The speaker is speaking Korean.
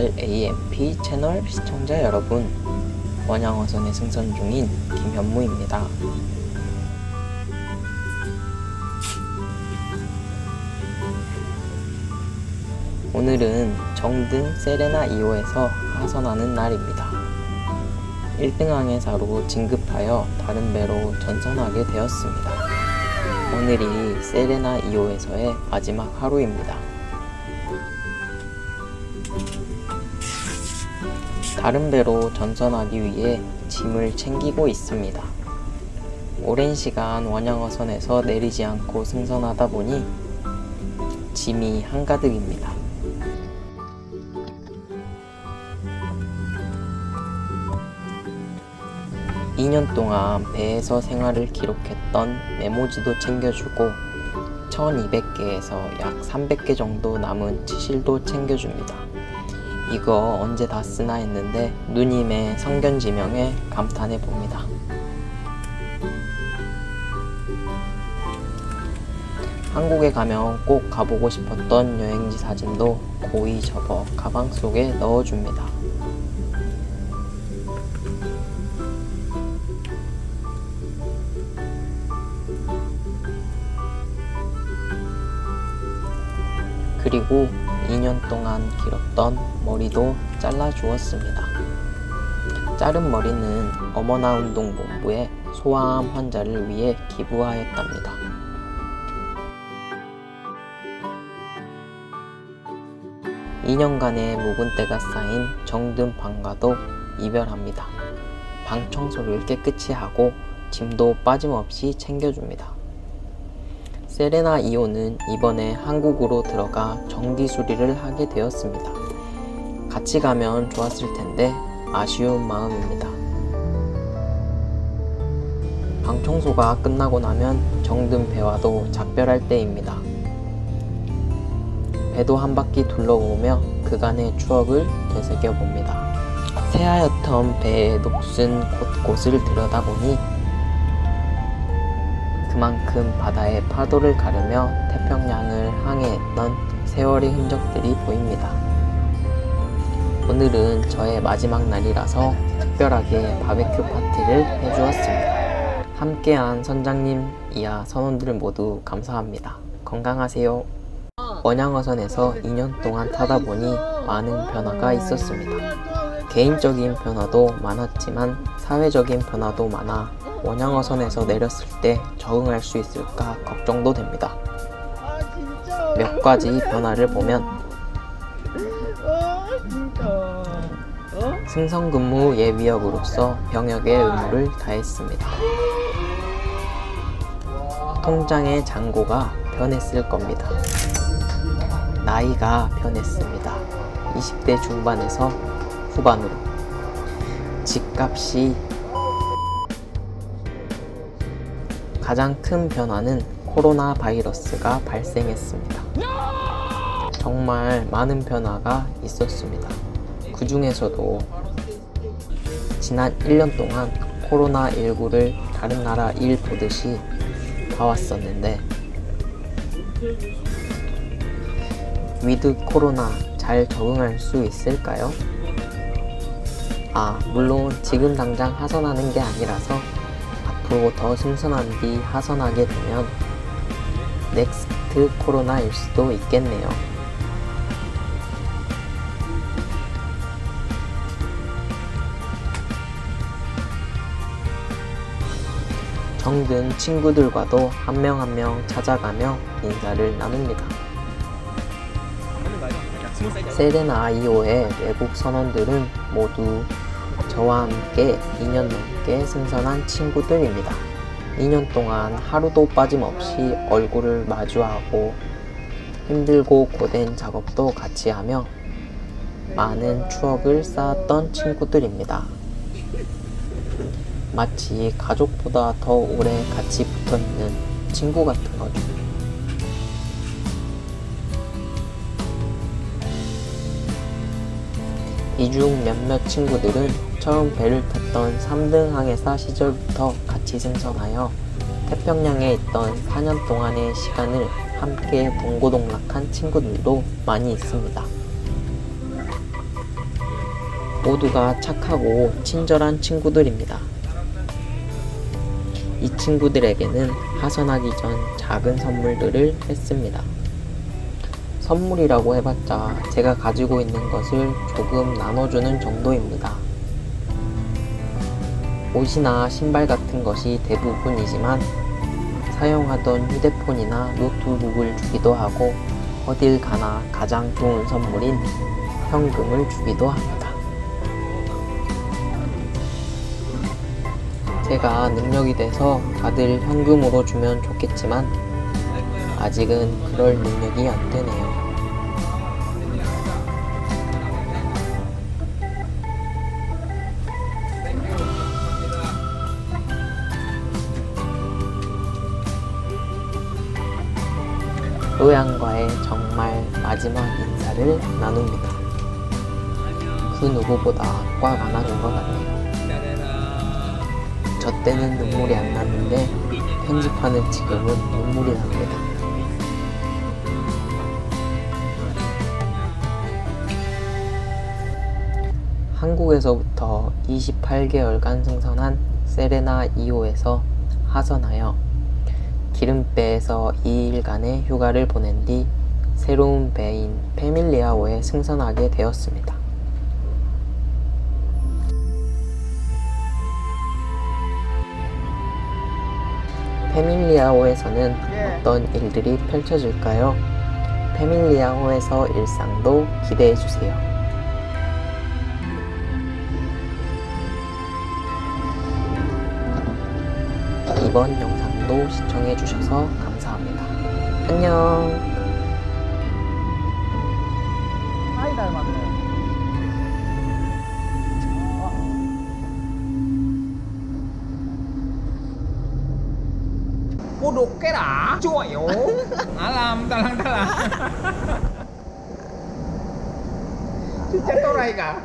JMP 채널 시청자 여러분, 원양어선에 승선 중인 김현무입니다. 오늘은 정등 세레나 2호에서 하선하는 날입니다. 1등 항해사로 진급하여 다른 배로 전선하게 되었습니다. 오늘이 세레나 2호에서의 마지막 하루입니다. 다른 배로 전선하기 위해 짐을 챙기고 있습니다. 오랜 시간 원양어선에서 내리지 않고 승선하다 보니 짐이 한가득입니다. 2년 동안 배에서 생활을 기록했던 메모지도 챙겨주고 1200개에서 약 300개 정도 남은 치실도 챙겨줍니다. 이거 언제 다 쓰나 했는데 누님의 성견지명에 감탄해 봅니다. 한국에 가면 꼭 가보고 싶었던 여행지 사진도 고이 접어 가방 속에 넣어줍니다. 그리고 2년 동안 길었던 머리도 잘라 주었습니다. 자른 머리는 어머나 운동본부에 소아암 환자를 위해 기부하였답니다. (2 년간의 묵은 때가 쌓인 정든 방과도 이별합니다. 방 청소를 깨끗이 하고 짐도 빠짐없이 챙겨줍니다. 세레나 2호는 이번에 한국으로 들어가 정기 수리를 하게 되었습니다. 같이 가면 좋았을 텐데 아쉬운 마음입니다. 방 청소가 끝나고 나면 정든 배와도 작별할 때입니다. 배도 한 바퀴 둘러보며 그간의 추억을 되새겨 봅니다. 새하얗던 배의 녹슨 곳곳을 들여다보니 그만큼 바다의 파도를 가르며 태평양을 항해했던 세월의 흔적들이 보입니다. 오늘은 저의 마지막 날이라서 특별하게 바베큐 파티를 해주었습니다. 함께한 선장님 이하 선원들 모두 감사합니다. 건강하세요. 원양어선에서 2년 동안 타다 보니 많은 변화가 있었습니다. 개인적인 변화도 많았지만 사회적인 변화도 많아 원양어선에서 내렸을 때 적응할 수 있을까 걱정도 됩니다. 몇 가지 변화를 보면 승선 근무 예비역으로서 병역의 의무를 다했습니다. 통장의 잔고가 변했을 겁니다. 나이가 변했습니다. 20대 중반에서 후반으로. 집값이 가장 큰 변화는 코로나 바이러스가 발생했습니다. 정말 많은 변화가 있었습니다. 그 중에서도 지난 1년 동안 코로나19를 다른 나라 일 보듯이 봐왔었는데 위드 코로나 잘 적응할 수 있을까요? 아, 물론 지금 당장 하선하는 게 아니라서 앞으로 더 승선한 뒤 하선하게 되면 넥스트 코로나일 수도 있겠네요. 정든 친구들과도 한 명 한 명 찾아가며 인사를 나눕니다. 세레나 아이오의 외국 선원들은 모두 저와 함께 2년 넘게 승선한 친구들입니다. 2년 동안 하루도 빠짐없이 얼굴을 마주하고 힘들고 고된 작업도 같이 하며 많은 추억을 쌓았던 친구들입니다. 마치 가족보다 더 오래 같이 붙어 있는 친구 같은 거죠. 이중 몇몇 친구들은 처음 배를 탔던 3등 항해사 시절부터 같이 승선하여 태평양에 있던 4년 동안의 시간을 함께 동고동락한 친구들도 많이 있습니다. 모두가 착하고 친절한 친구들입니다. 이 친구들에게는 하선하기 전 작은 선물들을 했습니다. 선물이라고 해봤자 제가 가지고 있는 것을 조금 나눠주는 정도입니다. 옷이나 신발 같은 것이 대부분이지만 사용하던 휴대폰이나 노트북을 주기도 하고 어딜 가나 가장 좋은 선물인 현금을 주기도 합니다. 제가 능력이 돼서 다들 현금으로 주면 좋겠지만 아직은 그럴 능력이 안 되네요. 로양과의 정말 마지막 인사를 나눕니다. 그 누구보다 꽉 안아준 것 같네요. 저 때는 눈물이 안 났는데 편집하는 지금은 눈물이 납니다. 한국에서부터 28개월간 승선한 세레나 2호에서 하선하여 기름배에서 2일간의 휴가를 보낸 뒤 새로운 배인 페밀리아호에 승선하게 되었습니다. 페밀리아호에서는 어떤 일들이 펼쳐질까요? 페밀리아호에서 일상도 기대해 주세요. 이번 영상 도 시청해 주셔서 감사합니다. 안녕. 아이 닮았네. 구독 cái 좋아요 알람 달랑달랑 진짜 또라이가